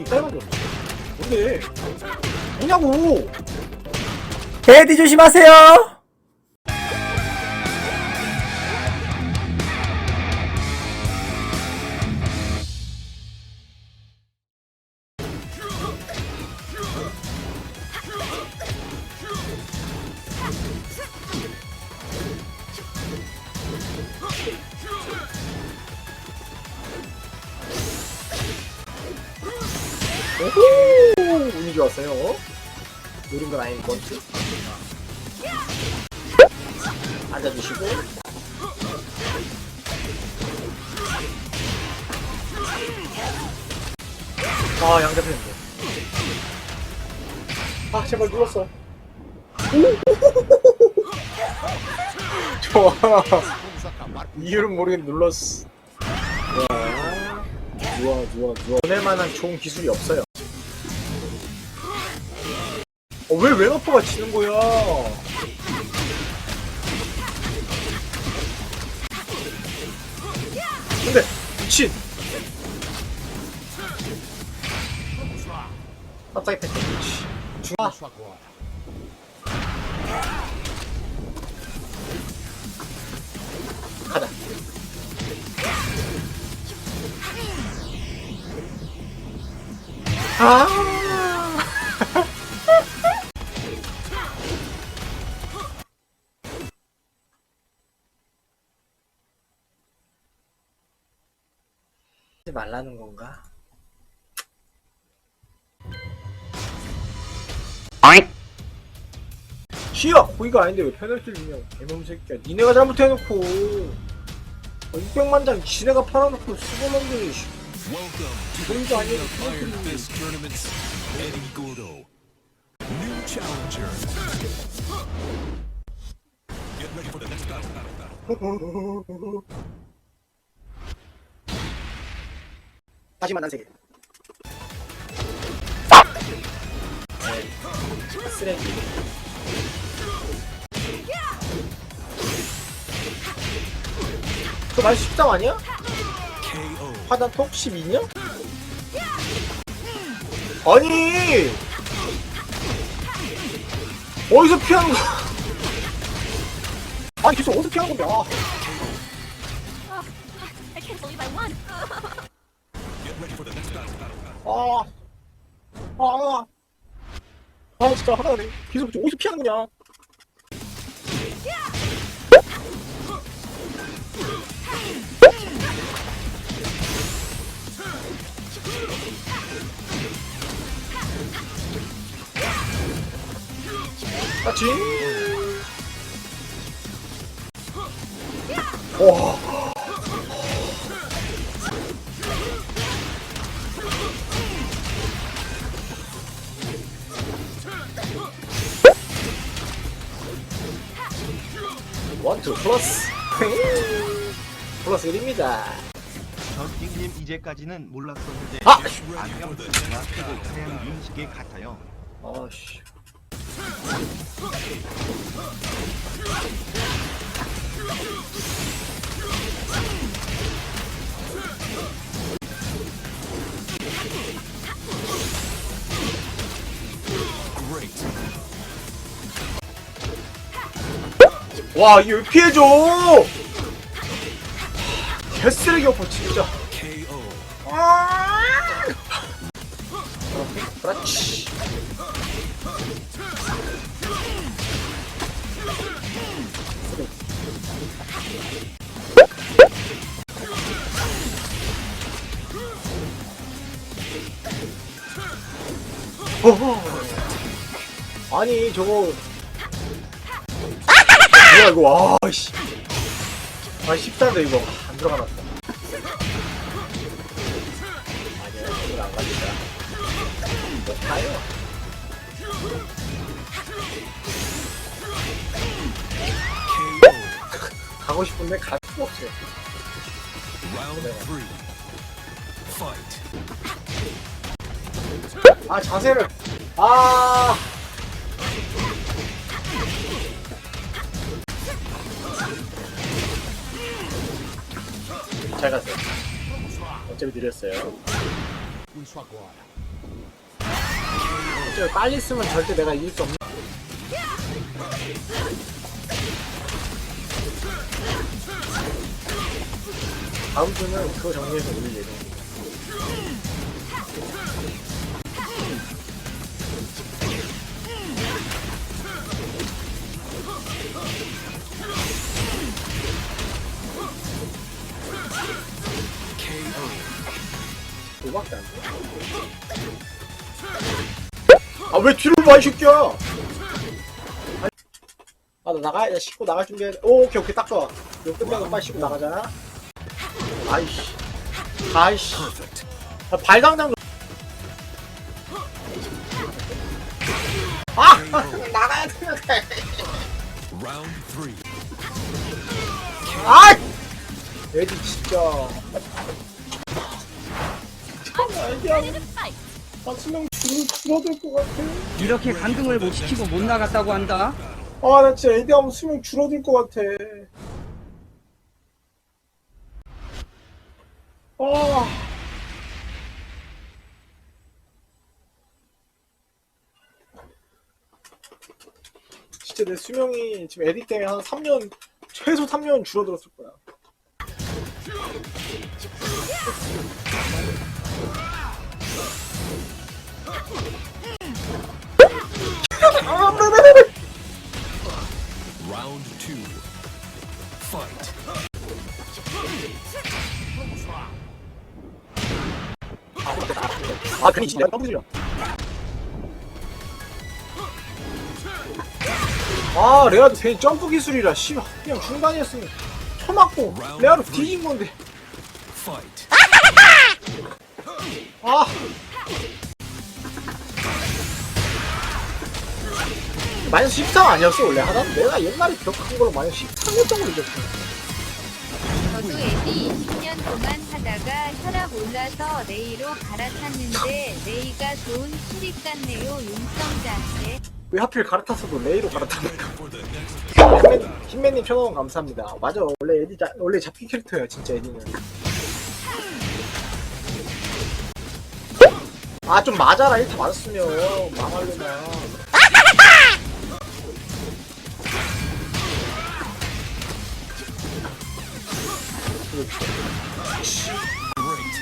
이따위밖에 없네. 뭔데? 뭐냐고! 데디 조심하세요. 운이 좋았어요. 노린 건 아닌 것 같지? 앉아주시고. 아, 양잡혔네. 아, 제발 눌렀어. 좋아. 이유는 모르겠는데 눌렀어. 좋아, 좋아, 좋아. 보낼 만한 좋은 기술이 없어요. 왜 웨너퍼가 치는 거야? 근데 미친. 갑자기 패스. 중아. 가자. 아. 말라는 건가? 시야 거기가 아닌데 왜 페널티를 주냐 개놈 새끼야. 니네가 잘못해놓고. 어, 600만 장 지네가 팔아놓고 수고놈들이 the 아니고 페널티를 Eddie 다시 만난 세계 네. 쓰레기 그 말 13 아니야? KO. 화단 톡 12냐? 아니 어디서 피하는 거야 아니 계속 어디서 피하는 거야 I 아, 아, 아, 진짜 하나네. 계속 좀 어디서 피하는 거냐? 맞지? 와. 원투 플러스 플러스 1입니다 저띵님 이제까지는 몰랐었는데 아! 안경 자체가 크고 하얀 민식의 같아요. 아씨 와 이거 왜 피해줘 개쓰레기 오퍼 진짜 KO. 그렇지 어허. 아니 저거 뭐야 이거 아씨 아 쉽다는데 이거 안 들어가놨다 아니야 이건 안뭐 가요 KO. 가고 싶은데 갈 수가 없어요. 아 자세를 아 잘 가세요. 어차피 느렸어요. 어차피 빨리 쓰면 절대 내가 이길 수 없는. 다음 주는 그거 정리해서 올릴 예정입니다. 왜 뒤로 봐, 이 새끼야! 아, 나 나가, 야, 씻고 나갈 준비해. 오, 오케이, 오케이, 딱 좋아. 이거 끝나고 빨리 씻고 나가자. 아이씨. 아이씨. 아, 발당장 좀. 아! 나가야 되는데. 아이! 애들 진짜. 애기야. 아, 수명 줄, 줄어들 것 같아. 이렇게 강등을 못 시키고 못 나갔다고 한다. 아, 나 진짜 애기 하면 수명 줄어들 것 같아. 아. 진짜 내 수명이 지금 에디 때문에 한 3년, 최소 3년 줄어들었을 거야. Round two. Fight. 아, 괜히 진짜 들려. 아, 레아도 괜히 점프 기술이라, 씨, 그냥 중간에 했으면 쳐맞고, 레아로 뒤진 건데. Fight. 아! 마이너스 13 아니었어, 원래 하다? 내가 옛날에 기억한 걸로 마이너스 13이었던 걸로 기억해. 저도 에디 20년 동안 하다가 혈압 올라서 레이로 갈아탔는데 레이가 좋은 수익 같네요 윤성자한테 왜 하필 갈아탔어도 레이로 갈아탔는가? 흰맨님 천원 감사합니다. 맞아, 원래 에디, 자, 원래 잡기 캐릭터야, 진짜 에디는. 아, 좀 맞아라, 1타 맞았으면. 망할려나.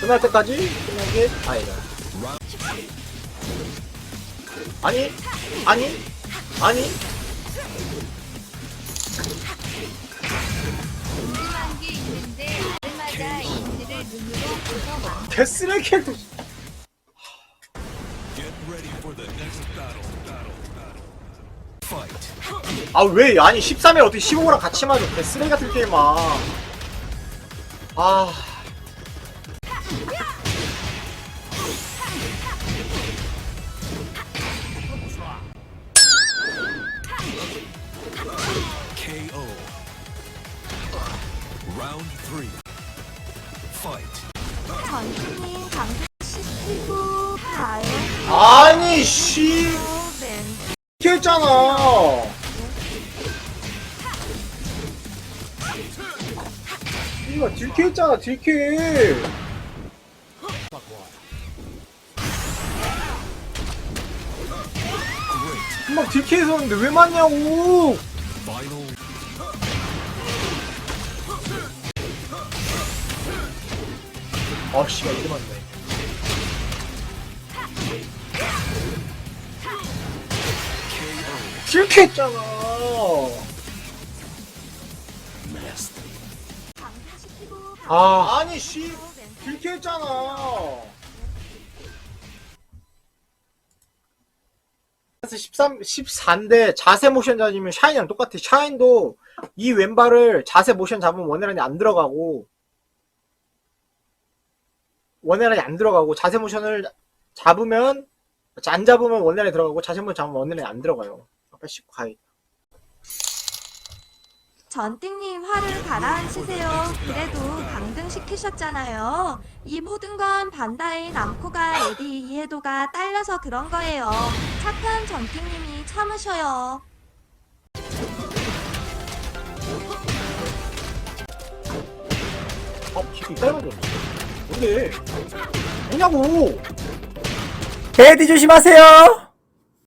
끝날 때까지 끝난 게 아니다. 아니, 아니, 아니. 궁금한 게 있는데 날마다 인지를 눈으로 보서 왕 개쓰레 캐릭터. Get ready for the next battle. Battle. Battle. Fight. 아, 왜, 아니, 13에 어떻게 15랑 같이 맞아. 개쓰레 같은 게임아. 아. KO. Round three. Fight. 전투님 강퇴시키고 가요. 아니, 씨. 네. 이렇게 했잖아. 이거 딜캐 했잖아, 딜캐. 금방 딜캐 했었는데 왜 맞냐고. 아, 씨발, 이게 맞네. 딜캐 했잖아. 아, 아니, 씨. 딜캐 했잖아. 그래서 13, 14인데 자세 모션 잡으면 샤인이랑 똑같아. 샤인도 이 왼발을 자세 모션 잡으면 원활하게 안 들어가고 원활하게 안 들어가고 자세 모션을 잡으면 안 잡으면 원활하게 들어가고 자세 모션 잡으면 원활하게 안 들어가요. 빨리 씻고 가야 전띵님 화를 가라앉히세요. 그래도 강등시키셨잖아요. 이 모든 건 반다이 남코가 에디 이해도가 딸려서 그런 거예요. 착한 전띵님이 참으셔요. 어, 기분 짧아졌네. 뭔데? 뭐냐고! 에디 조심하세요.